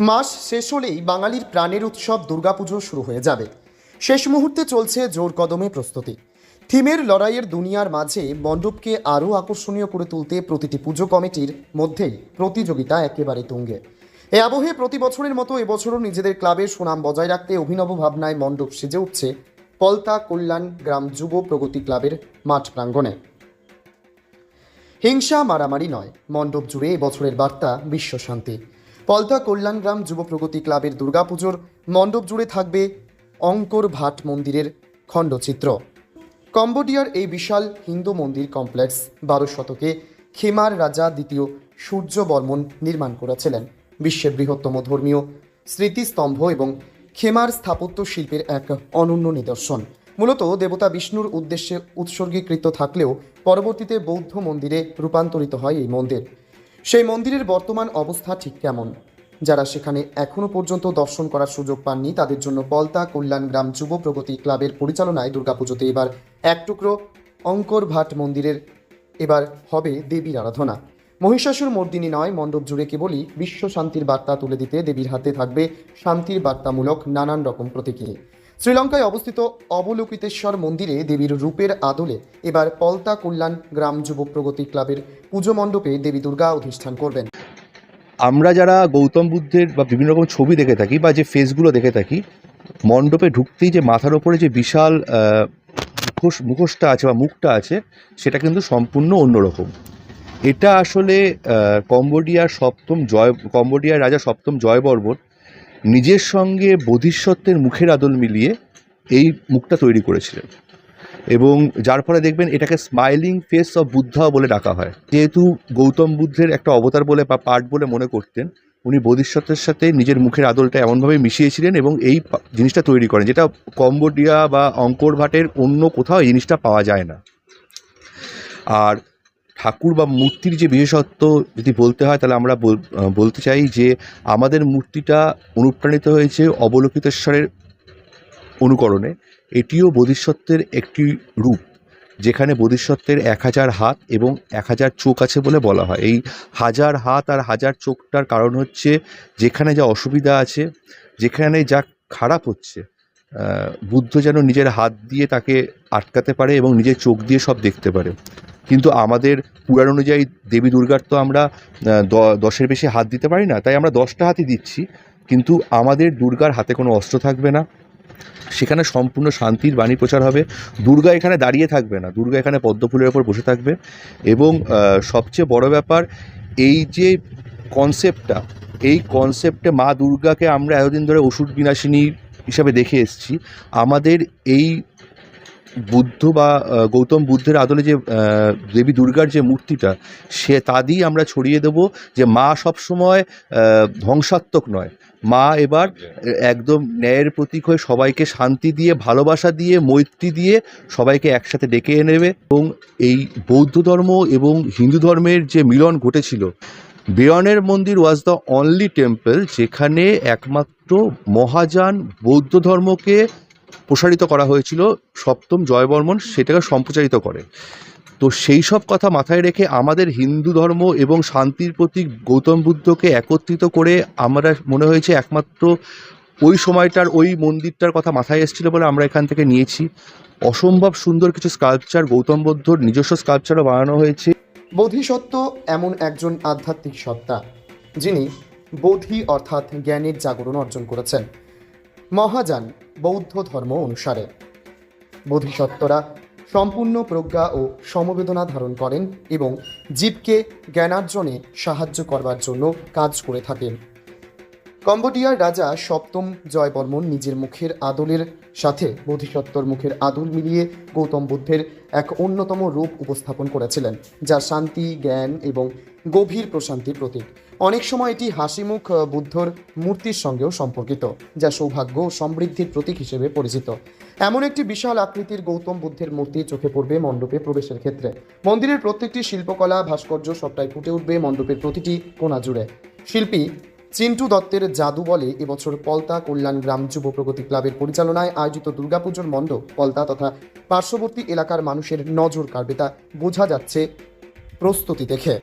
মাস শেষ হলেই বাঙালির প্রাণের উৎসব দুর্গাপুজো শুরু হয়ে যাবে। শেষ মুহূর্তে চলছে জোর কদমে প্রস্তুতি। থিমের লড়াইয়ের দুনিয়ার মাঝে মণ্ডপকে আরও আকর্ষণীয় করে তুলতে প্রতিটি পুজো কমিটির মধ্যেই প্রতিযোগিতা একেবারে তুঙ্গে। এ আবহে প্রতি বছরের মতো এবছরও নিজেদের ক্লাবের সুনাম বজায় রাখতে অভিনব ভাবনায় মণ্ডপ সেজে উঠছে পলতা কল্যাণ গ্রাম যুব প্রগতি ক্লাবের মাঠ প্রাঙ্গণে। হিংসা মারামারি নয়, মণ্ডপ জুড়ে এবছরের বার্তা বিশ্ব শান্তি। পলতা কল্যাণগ্রাম যুব প্রগতি ক্লাবের দুর্গাপুজোর মণ্ডপ জুড়ে থাকবে অঙ্কর ভাট মন্দিরের খণ্ডচিত্র। কম্বোডিয়ার এই বিশাল হিন্দু মন্দির কমপ্লেক্স বারো শতকে খেমার রাজা দ্বিতীয় সূর্য বর্মন নির্মাণ করেছিলেন। বিশ্বের বৃহত্তম ধর্মীয় স্মৃতিস্তম্ভ এবং খেমার স্থাপত্য শিল্পের এক অনন্য নিদর্শন। মূলত দেবতা বিষ্ণুর উদ্দেশ্যে উৎসর্গীকৃত থাকলেও পরবর্তীতে বৌদ্ধ মন্দিরে রূপান্তরিত হয় এই মন্দির। সেই মন্দিরের বর্তমান অবস্থা ঠিক কেমন? যারা সেখানে এখনও পর্যন্ত দর্শন করার সুযোগ পাননি, তাদের জন্য পলতা কল্যাণ গ্রাম যুব প্রগতি ক্লাবের পরিচালনায় দুর্গাপুজোতে এবার এক টুকরো অঙ্কর ভাট মন্দিরের এবার হবে দেবীর আরাধনা। মহিষাসুর মর্দিনী নয়, মণ্ডপ জুড়ে কেবলই বিশ্ব শান্তির বার্তা তুলে দিতে দেবীর হাতে থাকবে শান্তির বার্তামূলক নানান রকম প্রতীকী। শ্রীলঙ্কায় অবস্থিত অবলোকিতেশ্বর মন্দিরে দেবীর রূপের আদলে এবার পলতা কল্যাণ গ্রাম যুব প্রগতি ক্লাবের পুজো মণ্ডপে দেবী দুর্গা অধিষ্ঠান করবেন। আমরা যারা গৌতম বুদ্ধের বা বিভিন্ন রকম ছবি দেখে থাকি বা যে ফেসগুলো দেখে থাকি, মণ্ডপে ঢুকতেই যে মাথার ওপরে যে বিশাল মুখোশ, মুখোশটা আছে বা মুখটা আছে, সেটা কিন্তু সম্পূর্ণ অন্যরকম। এটা আসলে কম্বোডিয়ার সপ্তম জয়, কম্বোডিয়ার রাজা সপ্তম জয়বর্মন নিজের সঙ্গে বোধিসত্ত্বের মুখের আদল মিলিয়ে এই মুখটা তৈরি করেছিলেন। এবং যার ফলে দেখবেন এটাকে স্মাইলিং ফেস অফ বুদ্ধা বলে ডাকা হয়। যেহেতু গৌতম বুদ্ধের একটা অবতার বলে বা পার্ট বলে মনে করতেন, উনি বোধিসত্ত্বের সাথে নিজের মুখের আদলটা এমনভাবে মিশিয়েছিলেন এবং এই জিনিসটা তৈরি করেন, যেটা কম্বোডিয়া বা অঙ্কর ভাটের অন্য কোথাও এই জিনিসটা পাওয়া যায় না। আর ঠাকুর বা মূর্তির যে বিশেষত্ব যদি বলতে হয়, তাহলে আমরা বলতে চাই যে আমাদের মূর্তিটা অনুপ্রাণিত হয়েছে অবলোকিতেশ্বরের অনুকরণে। এটিও বোধিসত্ত্বের একটি রূপ, যেখানে বোধিসত্ত্বের এক হাজার হাত এবং এক হাজার চোখ আছে বলে বলা হয়। এই হাজার হাত আর হাজার চোখটার কারণ হচ্ছে যেখানে যা অসুবিধা আছে, যেখানে যা খারাপ হচ্ছে বুদ্ধ যেন নিজের হাত দিয়ে তাকে আটকাতে পারে এবং নিজের চোখ দিয়ে সব দেখতে পারে। কিন্তু আমাদের পুরাণ অনুযায়ী দেবী দুর্গার তো আমরা দশের বেশি হাত দিতে পারি না, তাই আমরা দশটা হাতই দিচ্ছি। কিন্তু আমাদের দুর্গার হাতে কোনো অস্ত্র থাকবে না। সেখানে সম্পূর্ণ শান্তির বাণী প্রচার হবে। দুর্গা এখানে দাঁড়িয়ে থাকবে না। দুর্গা এখানে পদ্মফুলের ওপর বসে থাকবে। এবং সবচেয়ে বড় ব্যাপার, এই যে কনসেপ্টটা এই কনসেপ্টে মা দুর্গাকে আমরা এতদিন ধরে ওষুধ বিনাশিনী হিসাবে দেখে এসছি। আমাদের এই বুদ্ধ বা গৌতম বুদ্ধের আদলে যে দেবী দুর্গার যে মূর্তিটা, সে তা দিয়েই আমরা ছড়িয়ে দেব যে মা সবসময় ধ্বংসাত্মক নয়। মা এবার একদম ন্যায়ের প্রতীক হয়ে সবাইকে শান্তি দিয়ে, ভালোবাসা দিয়ে, মৈত্রী দিয়ে সবাইকে একসাথে ডেকে এনে নেবে এবং এই বৌদ্ধ ধর্ম এবং হিন্দু ধর্মের যে মিলন ঘটেছিল, বেয়নের মন্দির ওয়াজ দ্য অনলি টেম্পল যেখানে একমাত্র মহাযান বৌদ্ধ ধর্মকে প্রসারিত করা হয়েছিল সপ্তম জয়বর্মন সেটাকে সম্প্রচারিত করে। তো সেই সব কথা মাথায় রেখে আমাদের হিন্দু ধর্ম এবং শান্তির প্রতীক গৌতম বুদ্ধকে একত্রিত করে আমরা মনে হয়েছে একমাত্র ওই সময়টার, ওই মন্দিরটার কথা মাথায় এসেছিল বলে আমরা এখান থেকে নিয়েছি। অসম্ভব সুন্দর কিছু স্কাল্পচার গৌতম বুদ্ধর নিজস্ব স্কাল্পচারও বানানো হয়েছে। বোধিসত্ত্ব এমন একজন আধ্যাত্মিক সত্তা, যিনি বোধি অর্থাৎ জ্ঞানের জাগরণ অর্জন করেছেন। মহাযান বৌদ্ধ ধর্ম অনুসারে। বোধিসত্ত্বরা সম্পূর্ণ প্রজ্ঞা ও সমবেদনা ধারণ করেন এবং জীবকে জ্ঞানার্জনে সাহায্য করবার জন্য কাজ করে থাকেন। কম্বোডিয়ার রাজা সপ্তম জয়বর্মন নিজের মুখের আদলের সাথে বোধিসত্ত্বর মুখের আদল মিলিয়ে গৌতম বুদ্ধের এক অন্যতম রূপ উপস্থাপন করেছিলেন, যা শান্তি, জ্ঞান এবং গভীর প্রশান্তির প্রতীক। অনেক সময় এটি হাসিমুখ বুদ্ধর মূর্তির সঙ্গেও সম্পর্কিত, যা সৌভাগ্য ও সমৃদ্ধির প্রতীক হিসেবে পরিচিত। এমন একটি বিশাল আকৃতির গৌতম বুদ্ধের মূর্তি চোখে পড়বে মণ্ডপে প্রবেশের ক্ষেত্রে। মন্দিরের প্রত্যেকটি শিল্পকলা, ভাস্কর্য সবটাই ফুটে উঠবে মণ্ডপের প্রতিটি কোণা জুড়ে শিল্পী চিন্টু দত্তের জাদু বলে এবছর পলতা কল্যাণ গ্রাম যুব প্রগতি ক্লাবের পরিচালনায় আয়োজিত দুর্গাপুজোর মণ্ডপ পলতা তথা পার্শ্ববর্তী এলাকার মানুষের নজর কাড়বে তা বোঝা যাচ্ছে প্রস্তুতি দেখে।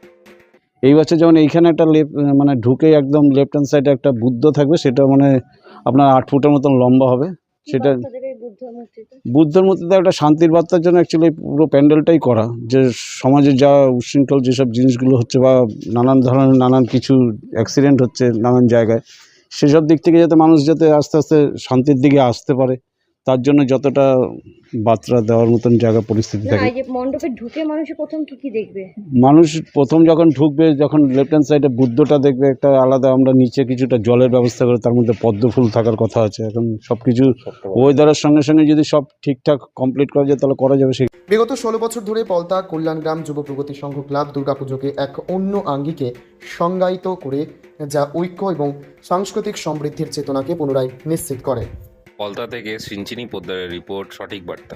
এই বছর যেমন এইখানে একটা লেফ মানে ঢুকে একদম লেফট হ্যান্ড সাইডে একটা বুদ্ধ থাকবে সেটা মানে আপনার আট ফুটের মতন লম্বা হবে। সেটা বুদ্ধের মূর্তিতে একটা শান্তির বার্তার জন্য অ্যাকচুয়ালি পুরো প্যান্ডেলটাই করা, যে সমাজে যা উশৃঙ্খল যেসব জিনিসগুলো হচ্ছে বা নানান ধরনের নানান কিছু অ্যাক্সিডেন্ট হচ্ছে নানান জায়গায়, সেসব দিক থেকে যাতে মানুষ যাতে আস্তে আস্তে শান্তির দিকে আসতে পারে। তার জন্য যতটা বার্তা দেওয়ার মতন জায়গা পরিস্থিতি থাকে। এই যে মণ্ডপে ঢুকে মানুষ প্রথম কি কি দেখবে? মানুষ প্রথম যখন ঢুকবে যখন লেফট হ্যান্ড সাইডে বুদ্ধটা দেখবে একটা আলাদা আমরা নিচে কিছুটা জলের ব্যবস্থা করে তার মধ্যে পদ্ম ফুল থাকার কথা আছে। এখন সব কিছু ওয়েদারের সঙ্গে সঙ্গে যদি সব ঠিকঠাক কমপ্লিট করা যায় তাহলে করা যাবে সেই বিগত ষোলো বছর ধরে পলতা কল্যাণগ্রাম যুব প্রগতি সংঘ ক্লাব দুর্গাপুজোকে এক অন্য আঙ্গিকে সংজ্ঞায়িত করে যা ঐক্য এবং সাংস্কৃতিক সমৃদ্ধির চেতনাকে পুনরায় নিশ্চিত করে। পলতা থেকে সিনচিনি পোদ্দারের রিপোর্ট সঠিক বার্তা।